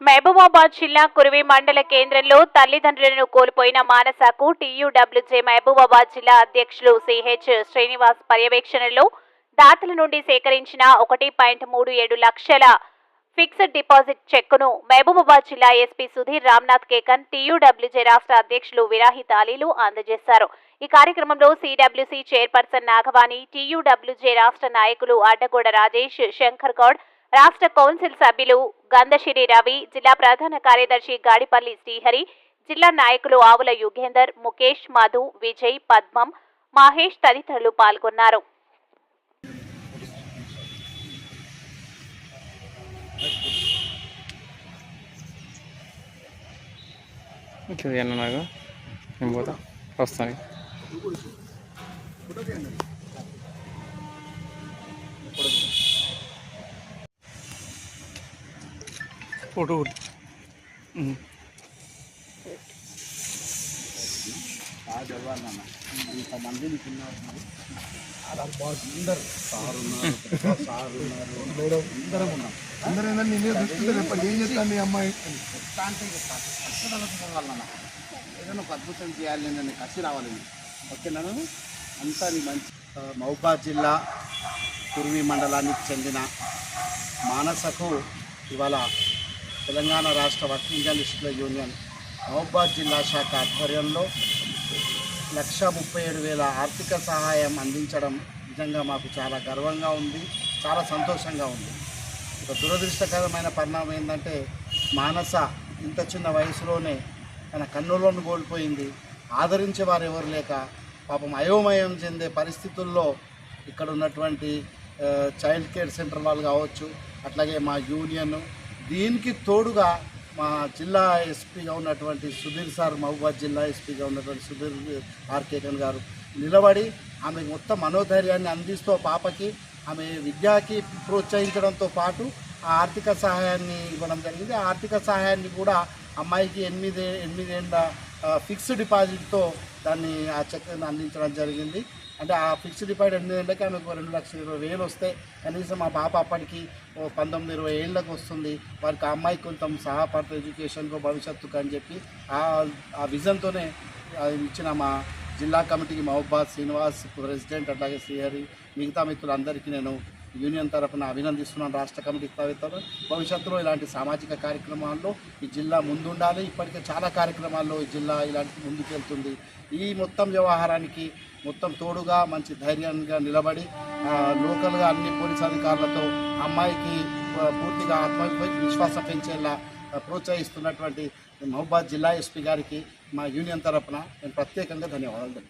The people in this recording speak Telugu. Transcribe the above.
మహబూబాబాద్ జిల్లా కురివి మండల కేంద్రంలో తల్లిదండ్రులను కోల్పోయిన మానసకు టీయూడబ్ల్యూజే మహబూబాబాద్ జిల్లా అధ్యక్షులు సిహెచ్ శ్రీనివాస్ పర్యవేక్షణలో దాతల నుండి సేకరించిన ఒకటి పాయింట్ మూడు ఏడు లక్షల ఫిక్స్డ్ డిపాజిట్ చెక్కును మహబూబాబాద్ జిల్లా ఎస్పీ సుధీర్ రామ్నాథ్ కేకన్ టీయూడబ్ల్యూజే రాష్ట్ర అధ్యక్షులు విరాహి తాలీలు అందజేశారు. ఈ కార్యక్రమంలో సిడబ్ల్యూసీ చైర్పర్సన్ నాగవాణి టీయూడబ్ల్యూజే రాష్ట్ర నాయకులు అడ్డగూడ రాజేష్ శంకర్ గౌడ్ రాష్ట్ర కౌన్సిల్ సభ్యులు గంధశిరి రవి జిల్లా ప్రధాన కార్యదర్శి గాడిపల్లి శ్రీహరి జిల్లా నాయకులు ఆవుల యుగేందర్ ముఖేష్ మధు విజయ్ పద్మం మహేష్ తదితరులు పాల్గొన్నారు. ఇట్లా ఫోటో అందరూ నేనే మీ అమ్మాయి ఏదైనా ఒక అద్భుతం చేయాలి నేను కసి రావాలి ఓకేనా అంతా నీ మంచి మౌబా జిల్లా కుర్వి మండలానికి చెందిన మానసకు ఇవాళ తెలంగాణ రాష్ట్ర వర్కింగ్ జర్నలిస్టుల యూనియన్ మహబూబాద్ జిల్లా శాఖ ఆధ్వర్యంలో లక్ష ముప్పై ఏడు వేల ఆర్థిక సహాయం అందించడం నిజంగా మాకు చాలా గర్వంగా ఉంది చాలా సంతోషంగా ఉంది. ఒక దురదృష్టకరమైన పరిణామం ఏంటంటే మానస ఇంత చిన్న వయసులోనే తన కన్నులను కోల్పోయింది. ఆదరించే వారు ఎవరు లేక పాపం అయోమయం చెందే పరిస్థితుల్లో ఇక్కడ ఉన్నటువంటి చైల్డ్ కేర్ సెంటర్ వాళ్ళు కావచ్చు అట్లాగే మా యూనియన్ దీనికి తోడుగా మా జిల్లా ఎస్పీగా ఉన్నటువంటి సుధీర్ సార్ మహబూబాద్ జిల్లా ఎస్పీగా ఉన్నటువంటి సుధీర్ ఆర్కేకన్ గారు నిలబడి ఆమె మొత్తం మనోధైర్యాన్ని అందిస్తూ పాపకి ఆమె విద్యకి ప్రోత్సహించడంతో పాటు ఆ ఆర్థిక సహాయాన్ని ఇవ్వడం జరిగింది. ఆ ఆర్థిక సహాయాన్ని కూడా అమ్మాయికి ఎనిమిది ఎనిమిదేళ్ళ ఫిక్స్డ్ డిపాజిట్తో దాన్ని ఆ చెక్ని అందించడం జరిగింది. అంటే ఆ ఫిక్స్డ్ డిపాజిట్ ఎనిమిది ఏళ్ళకి ఆమెకు రెండు లక్షల ఇరవై వేలు వస్తే కనీసం మా పాప అప్పటికి ఓ పంతొమ్మిది ఇరవై ఏళ్ళకి వస్తుంది. వారికి ఆ అమ్మాయికి కొంత సహాయపడుతుంది ఎడ్యుకేషన్కు భవిష్యత్తుకు అని చెప్పి ఆ ఆ విజన్తోనే అది ఇచ్చిన మా జిల్లా కమిటీకి మహబాద్ శ్రీనివాస్ ప్రెసిడెంట్ అట్లాగే శ్రీహరి మిగతా మిత్రులందరికీ నేను యూనియన్ తరఫున అభినందిస్తున్నాను రాష్ట్ర కమిటీ తరఫున భవిష్యత్తులో ఇలాంటి సామాజిక కార్యక్రమాల్లో ఈ జిల్లా ముందుండాలి. ఇప్పటికే చాలా కార్యక్రమాల్లో ఈ జిల్లా ఇలాంటి ముందుకెళ్తుంది. ఈ మొత్తం వ్యవహారానికి మొత్తం తోడుగా మంచి ధైర్యంగా నిలబడి లోకల్గా అన్ని పోలీస్ అధికారులతో అమ్మాయికి పూర్తిగా ఆత్మ విశ్వాసం పెంచేలా ప్రోత్సహిస్తున్నటువంటి మహబాద్ జిల్లా ఎస్పీ గారికి మా యూనియన్ తరఫున నేను ప్రత్యేకంగా ధన్యవాదాలు